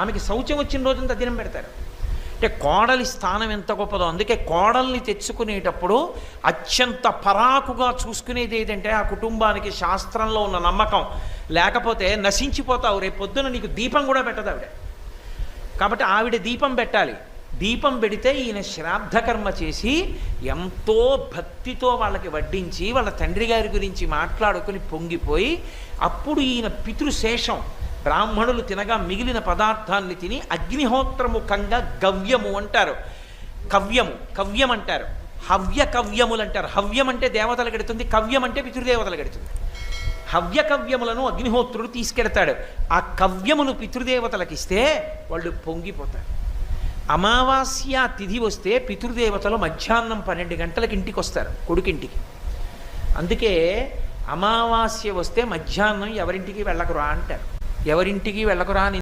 ఆమెకి శౌచం వచ్చిన రోజంతా దినం పెడతారు. అంటే కోడలి స్థానం ఎంత గొప్పదో అందుకే కోడల్ని తెచ్చుకునేటప్పుడు అత్యంత పరాకుగా చూసుకునేది ఏదంటే ఆ కుటుంబానికి శాస్త్రంలో ఉన్న నమ్మకం. లేకపోతే నశించిపోతావు రేపు పొద్దున నీకు దీపం కూడా పెట్టదు ఆవిడ. కాబట్టి ఆవిడ దీపం పెట్టాలి. దీపం పెడితే ఈయన శ్రాద్ధకర్మ చేసి ఎంతో భక్తితో వాళ్ళకి వడ్డించి వాళ్ళ తండ్రి గారి గురించి మాట్లాడుకుని పొంగిపోయి అప్పుడు ఈయన పితృశేషం బ్రాహ్మణులు తినగా మిగిలిన పదార్థాన్ని తిని అగ్నిహోత్రముఖంగా గవ్యము అంటారు. కవ్యము కవ్యం అంటారు. హవ్య కవ్యములు అంటారు. హవ్యం అంటే దేవతలు గడుతుంది కవ్యం అంటే పితృదేవతలు గడుతుంది హవ్య కవ్యములను అగ్నిహోత్రుడు తీసుకెడతాడు. ఆ కవ్యమును పితృదేవతలకు ఇస్తే వాళ్ళు పొంగిపోతారు. అమావాస్య తిథి వస్తే పితృదేవతలు మధ్యాహ్నం పన్నెండు గంటలకు ఇంటికి వస్తారు కొడుకింటికి. అందుకే అమావాస్య వస్తే మధ్యాహ్నం ఎవరింటికి వెళ్ళకురా అంటారు. ఎవరింటికి వెళ్ళకురా అని